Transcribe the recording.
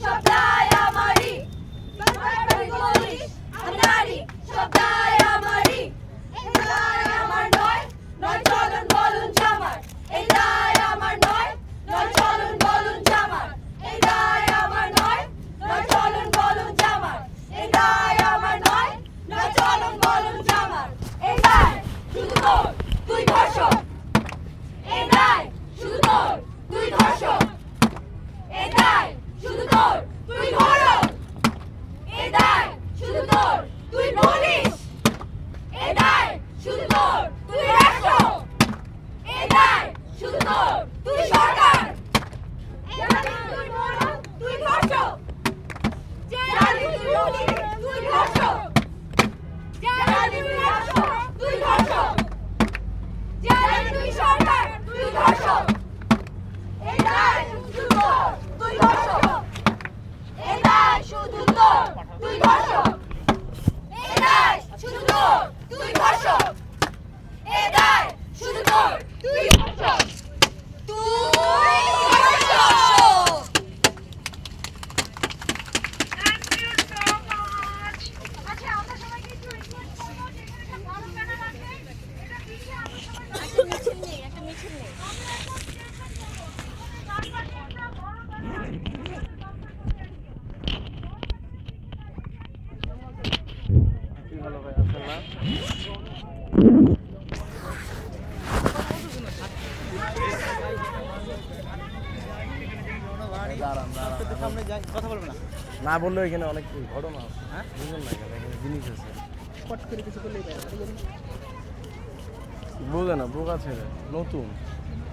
ชอบได้ সুন্দর তুই সরকার। তুই ধর্ষক তুই ধর্ষক তুই ধর্ষক তুই সরকার তুই ধর্ষক তুই ধর্ষক শুধু তোর তুই ধর্ষক শুধু তোর তুই ধর্ষক এ দায় শুধু তোর তুই না বললে এখানে অনেক ঘটনা আছে। হ্যাঁ? জিনিস আছে। করে কিছু বোঝে না বোকা ছেড়ে নতুন।